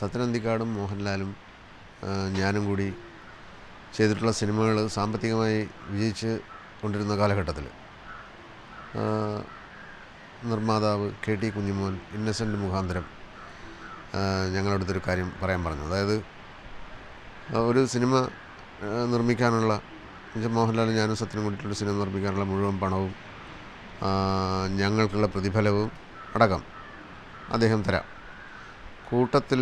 സത്യനന്ദിക്കാടും മോഹൻലാലും ഞാനും കൂടി ചെയ്തിട്ടുള്ള സിനിമകൾ സാമ്പത്തികമായി വിജയിച്ച് കൊണ്ടിരുന്ന കാലഘട്ടത്തിൽ. നിർമ്മാതാവ് കെ ടി കുഞ്ഞിമോൻ ഇന്നസെന്റ് മുഖാന്തരം ഞങ്ങളടുത്തൊരു കാര്യം പറയാൻ പറഞ്ഞു. അതായത് ഒരു സിനിമ നിർമ്മിക്കാനുള്ള മോഹൻലാലും ഞാനും സത്യനും കൂടിയിട്ടുള്ള സിനിമ നിർമ്മിക്കാനുള്ള മുഴുവൻ പണവും ഞങ്ങൾക്കുള്ള പ്രതിഫലവും അടക്കം അദ്ദേഹം തരാം. കൂട്ടത്തിൽ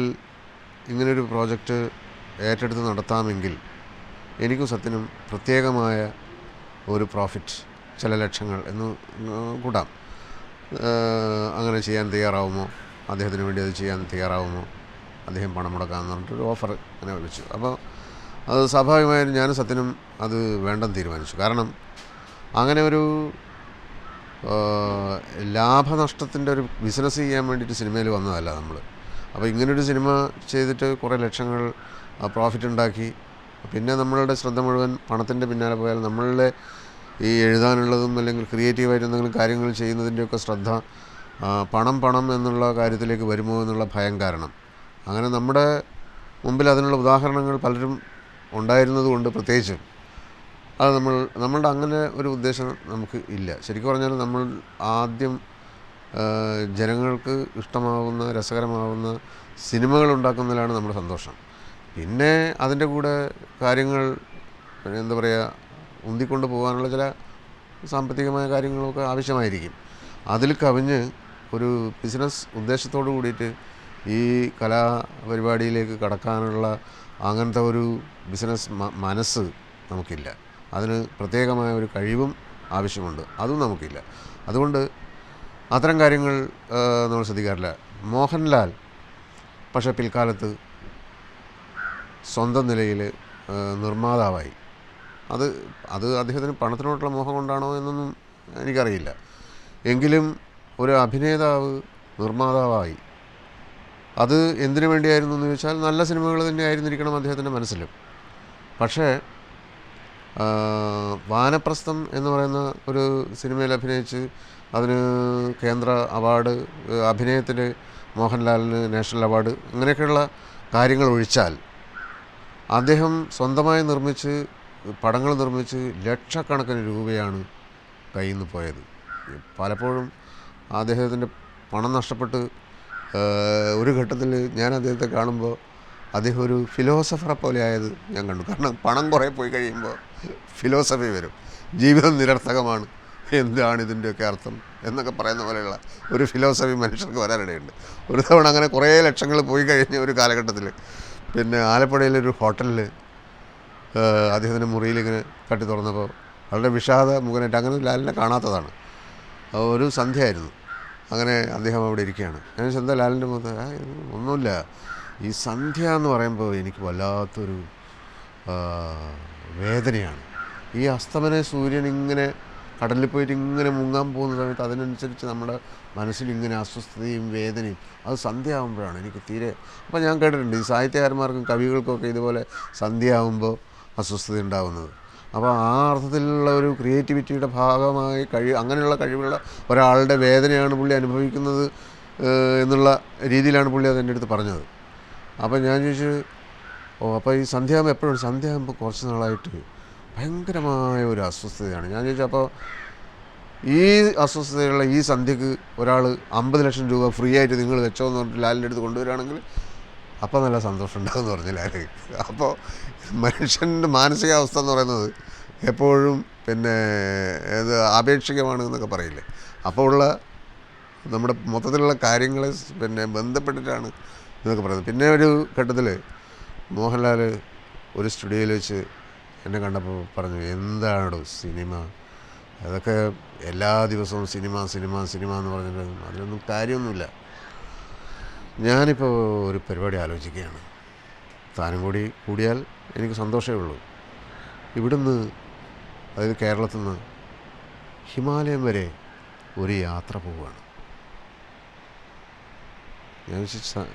ഇങ്ങനൊരു പ്രോജക്റ്റ് ഏറ്റെടുത്ത് നടത്താമെങ്കിൽ എനിക്കും സത്യനും പ്രത്യേകമായ ഒരു പ്രോഫിറ്റ് ചില ലക്ഷങ്ങൾ എന്ന് കൂടാം അങ്ങനെ ചെയ്യാൻ തയ്യാറാവുമോ? അദ്ദേഹത്തിന് വേണ്ടി അത് ചെയ്യാൻ തയ്യാറാവുമോ? അദ്ദേഹം പണം മുടക്കാമെന്ന് പറഞ്ഞിട്ടൊരു ഓഫർ അങ്ങനെ വെച്ചു അപ്പോൾ അത് സ്വാഭാവികമായും ഞാനും സത്യനും അത് വേണ്ടെന്ന് തീരുമാനിച്ചു. കാരണം അങ്ങനെ ഒരു ലാഭനഷ്ടത്തിന്റെ ഒരു ബിസിനസ് ചെയ്യാൻ വേണ്ടിയിട്ട് സിനിമയിൽ വന്നതല്ല നമ്മൾ അപ്പോൾ ഇങ്ങനൊരു സിനിമ ചെയ്തിട്ട് കുറേ ലക്ഷങ്ങൾ പ്രോഫിറ്റ് ഉണ്ടാക്കി. പിന്നെ നമ്മളുടെ ശ്രദ്ധ മുഴുവൻ പണത്തിന്റെ പിന്നാലെ പോയാൽ നമ്മളുടെ ഈ എഴുതാനുള്ളതും അല്ലെങ്കിൽ ക്രിയേറ്റീവായിട്ട് എന്തെങ്കിലും കാര്യങ്ങൾ ചെയ്യുന്നതിന്റെയൊക്കെ ശ്രദ്ധ പണം പണം എന്നുള്ള കാര്യത്തിലേക്ക് വരുമോ എന്നുള്ള ഭയം കാരണം. അങ്ങനെ നമ്മുടെ മുമ്പിൽ അതിനുള്ള ഉദാഹരണങ്ങൾ പലരും ഉണ്ടായിരുന്നതുകൊണ്ട് പ്രത്യേകിച്ച് അത് നമ്മൾ നമ്മളുടെ അങ്ങനെ ഒരു ഉദ്ദേശം നമുക്ക് ഇല്ല. ശരിക്കും പറഞ്ഞാൽ നമ്മൾ ആദ്യം ജനങ്ങൾക്ക് ഇഷ്ടമാവുന്ന രസകരമാവുന്ന സിനിമകൾ ഉണ്ടാക്കുന്നതിലാണ് നമ്മുടെ സന്തോഷം. പിന്നെ അതിന്റെ കൂടെ കാര്യങ്ങൾ എന്താ പറയുക ഉന്തിക്കൊണ്ട് പോകാനുള്ള ചില സാമ്പത്തികമായ കാര്യങ്ങളൊക്കെ ആവശ്യമായിരിക്കും. അതിൽ കവിഞ്ഞ് ഒരു ബിസിനസ് ഉദ്ദേശത്തോടു കൂടിയിട്ട് ഈ കലാപരിപാടിയിലേക്ക് കടക്കാനുള്ള അങ്ങനത്തെ ഒരു ബിസിനസ് മനസ്സ് നമുക്കില്ല. അതിന് പ്രത്യേകമായ ഒരു കഴിവും ആവശ്യമുണ്ട്. അതും നമുക്കില്ല. അതുകൊണ്ട് അത്തരം കാര്യങ്ങൾ നമ്മൾ ശ്രദ്ധിക്കാറില്ല. മോഹൻലാൽ പക്ഷേ പിൽക്കാലത്ത് സ്വന്തം നിലയിൽ നിർമ്മാതാവായി. അത് അത് അദ്ദേഹത്തിന് പണത്തിനോടുള്ള മോഹം കൊണ്ടാണോ എന്നൊന്നും എനിക്കറിയില്ല. എങ്കിലും ഒരു അഭിനേതാവ് നിർമ്മാതാവായി. അത് എന്തിനു വേണ്ടിയായിരുന്നു എന്ന് ചോദിച്ചാൽ നല്ല സിനിമകൾ തന്നെ ആയിരുന്നിരിക്കണം അദ്ദേഹത്തിന്റെ മനസ്സിലും. പക്ഷേ വാനപ്രസ്ഥം എന്ന് പറയുന്ന ഒരു സിനിമയിൽ അഭിനയിച്ച് അതിന് കേന്ദ്ര അവാർഡ് അഭിനയത്തിന് മോഹൻലാലിന് നാഷണൽ അവാർഡ് ഇങ്ങനെയൊക്കെയുള്ള കാര്യങ്ങൾ ഒഴിച്ചാൽ അദ്ദേഹം സ്വന്തമായി നിർമ്മിച്ച് പടങ്ങൾ നിർമ്മിച്ച് ലക്ഷക്കണക്കിന് രൂപയാണ് കയ്യിൽ നിന്ന് പോയത്. പലപ്പോഴും അദ്ദേഹത്തിന്റെ പണം നഷ്ടപ്പെട്ട് ഒരു ഘട്ടത്തിൽ ഞാൻ അദ്ദേഹത്തെ കാണുമ്പോൾ അദ്ദേഹം ഒരു ഫിലോസഫറെ പോലെ ആയത് ഞാൻ കണ്ടു. കാരണം പണം കുറേ പോയി കഴിയുമ്പോൾ ഫിലോസഫി വരും. ജീവിതം നിരർത്ഥകമാണ്. എന്താണ് ഇതിന്റെയൊക്കെ അർത്ഥം? എന്നൊക്കെ പറയുന്ന പോലെയുള്ള ഒരു ഫിലോസഫി മനുഷ്യർക്ക് വരാനിടയുണ്ട്. ഒരു തവണ അങ്ങനെ കുറേ ലക്ഷങ്ങൾ പോയി കഴിഞ്ഞ ഒരു കാലഘട്ടത്തിൽ. പിന്നെ ആലപ്പുഴയിലൊരു ഹോട്ടലിൽ അദ്ദേഹത്തിന്റെ മുറിയിൽ ഇങ്ങനെ കട്ടി തുറന്നപ്പോൾ വളരെ വിഷാദ മുഖനായിട്ട് അങ്ങനെ ലാലിനെ കാണാത്തതാണ്. ഒരു സന്ധ്യയായിരുന്നു. അങ്ങനെ അദ്ദേഹം അവിടെ ഇരിക്കുകയാണ്. ഞാൻ എന്താ ലാലിന്റെ മുഖത്ത്? ഒന്നുമില്ല. ഈ സന്ധ്യ എന്ന് പറയുമ്പോൾ എനിക്ക് വല്ലാത്തൊരു വേദനയാണ്. ഈ അസ്തമന സൂര്യൻ ഇങ്ങനെ കടലിൽ പോയിട്ട് ഇങ്ങനെ മുങ്ങാൻ പോകുന്ന സമയത്ത് അതിനനുസരിച്ച് നമ്മുടെ മനസ്സിൽ ഇങ്ങനെ അസ്വസ്ഥതയും വേദനയും അത് സന്ധ്യ ആകുമ്പോഴാണ് എനിക്ക് തീരെ അപ്പോൾ ഞാൻ കേട്ടിട്ടുണ്ട് ഈ സാഹിത്യകാരന്മാർക്കും കവികൾക്കൊക്കെ ഇതുപോലെ സന്ധ്യ ആകുമ്പോൾ അസ്വസ്ഥത ഉണ്ടാകുന്നത് അപ്പോൾ ആ അർത്ഥത്തിലുള്ള ഒരു ക്രിയേറ്റിവിറ്റിയുടെ ഭാഗമായി കഴി അങ്ങനെയുള്ള കഴിവുള്ള ഒരാളുടെ വേദനയാണ് പുള്ളി അനുഭവിക്കുന്നത് എന്നുള്ള രീതിയിലാണ് പുള്ളി അത് എന്റെ അടുത്ത് പറഞ്ഞത്. അപ്പോൾ ഞാൻ ചോദിച്ചു ഓ അപ്പോൾ ഈ സന്ധ്യാകുമ്പോൾ എപ്പോഴും സന്ധ്യയാകുമ്പോൾ കുറച്ച് നാളായിട്ട് ഭയങ്കരമായ ഒരു അസ്വസ്ഥതയാണ്. ഞാൻ ചോദിച്ചു അപ്പോൾ ഈ അസ്വസ്ഥതയുള്ള ഈ സന്ധ്യക്ക് ഒരാൾ അമ്പത് ലക്ഷം രൂപ ഫ്രീ ആയിട്ട് നിങ്ങൾ വെച്ചോ എന്ന് പറഞ്ഞിട്ട് ലാലിന്റെ അടുത്ത് കൊണ്ടുവരികയാണെങ്കിൽ അപ്പോൾ നല്ല സന്തോഷം ഉണ്ടാകുമെന്ന് പറഞ്ഞു ലാൽ. അപ്പോൾ മനുഷ്യന്റെ മാനസികാവസ്ഥ എന്ന് പറയുന്നത് എപ്പോഴും പിന്നെ ഇത് ആപേക്ഷികമാണ് എന്നൊക്കെ പറയില്ലേ? അപ്പോൾ ഉള്ള നമ്മുടെ മൊത്തത്തിലുള്ള കാര്യങ്ങളെ പിന്നെ ബന്ധപ്പെട്ടിട്ടാണ് എന്നൊക്കെ പറയുന്നത്. പിന്നെ ഒരു ഘട്ടത്തിൽ മോഹൻലാൽ ഒരു സ്റ്റുഡിയോയിൽ വെച്ച് എന്നെ കണ്ടപ്പോൾ പറഞ്ഞു എന്താണോ സിനിമ? അതൊക്കെ എല്ലാ ദിവസവും സിനിമ സിനിമ സിനിമ എന്ന് പറഞ്ഞിട്ട് അതിലൊന്നും കാര്യമൊന്നുമില്ല. ഞാനിപ്പോൾ ഒരു പരിപാടി ആലോചിക്കുകയാണ്. താനും കൂടി കൂടിയാൽ എനിക്ക് സന്തോഷമേ ഉള്ളൂ. ഇവിടുന്ന് അതായത് കേരളത്തിൽ നിന്ന് ഹിമാലയം വരെ ഒരു യാത്ര പോവുകയാണ്. ഞാൻ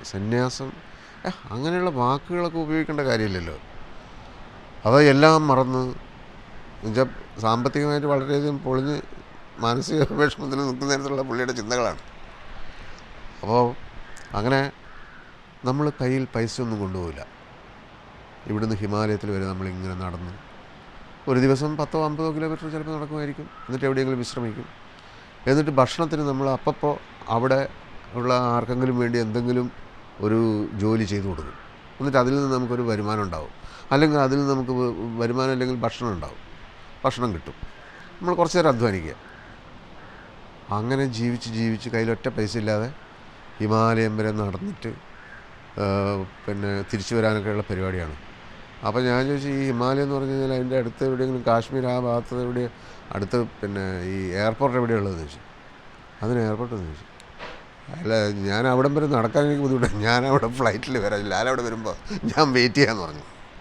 സന്യാസം അങ്ങനെയുള്ള വാക്കുകളൊക്കെ ഉപയോഗിക്കേണ്ട കാര്യമില്ലല്ലോ. അത് എല്ലാം മറന്ന് എന്നുവെച്ചാൽ സാമ്പത്തികമായിട്ട് വളരെയധികം പൊളിഞ്ഞ് മാനസിക വിഷമത്തിൽ നിൽക്കുന്ന തരത്തിലുള്ള പുള്ളിയുടെ ചിന്തകളാണ്. അപ്പോൾ അങ്ങനെ നമ്മൾ കയ്യിൽ പൈസ ഒന്നും കൊണ്ടുപോകില്ല ഇവിടുന്ന് ഹിമാലയത്തിൽ വരെ നമ്മളിങ്ങനെ നടന്ന് ഒരു ദിവസം പത്തോ അമ്പതോ കിലോമീറ്റർ ചിലപ്പോൾ നടക്കുമായിരിക്കും. എന്നിട്ട് എവിടെയെങ്കിലും വിശ്രമിക്കും. എന്നിട്ട് ഭക്ഷണത്തിന് നമ്മൾ അപ്പപ്പോൾ അവിടെ ഉള്ള ആർക്കെങ്കിലും വേണ്ടി എന്തെങ്കിലും ഒരു ജോലി ചെയ്തു കൊടുക്കും. എന്നിട്ട് അതിൽ നിന്ന് നമുക്കൊരു വരുമാനം ഉണ്ടാവും. അല്ലെങ്കിൽ അതിൽ നിന്ന് നമുക്ക് വരുമാനം അല്ലെങ്കിൽ ഭക്ഷണം ഉണ്ടാവും. ഭക്ഷണം കിട്ടും. നമ്മൾ കുറച്ച് നേരം അധ്വാനിക്കുക. അങ്ങനെ ജീവിച്ച് ജീവിച്ച് കയ്യിലൊറ്റ പൈസ ഇല്ലാതെ ഹിമാലയം വരെ നടന്നിട്ട് പിന്നെ തിരിച്ചു വരാനൊക്കെയുള്ള പരിപാടിയാണ്. അപ്പോൾ ഞാൻ ചോദിച്ചു ഈ ഹിമാലയം എന്ന് പറഞ്ഞു കഴിഞ്ഞാൽ അതിന്റെ അടുത്ത് എവിടെയെങ്കിലും കാശ്മീർ ആ ഭാഗത്ത് എവിടെ അടുത്ത് പിന്നെ ഈ എയർപോർട്ട് എവിടെയുള്ളതെന്ന് ചോദിച്ചു. അതിന് എയർപോർട്ട് എന്ന് ചോദിച്ചു. അല്ല ഞാൻ അവിടം വരെ നടക്കാൻ എനിക്ക് ബുദ്ധിമുട്ടാണ് ഞാൻ അവിടെ ഫ്ലൈറ്റിൽ വരാം. ലാലവിടെ വരുമ്പോൾ ഞാൻ വെയിറ്റ് ചെയ്യാമെന്ന് പറഞ്ഞു.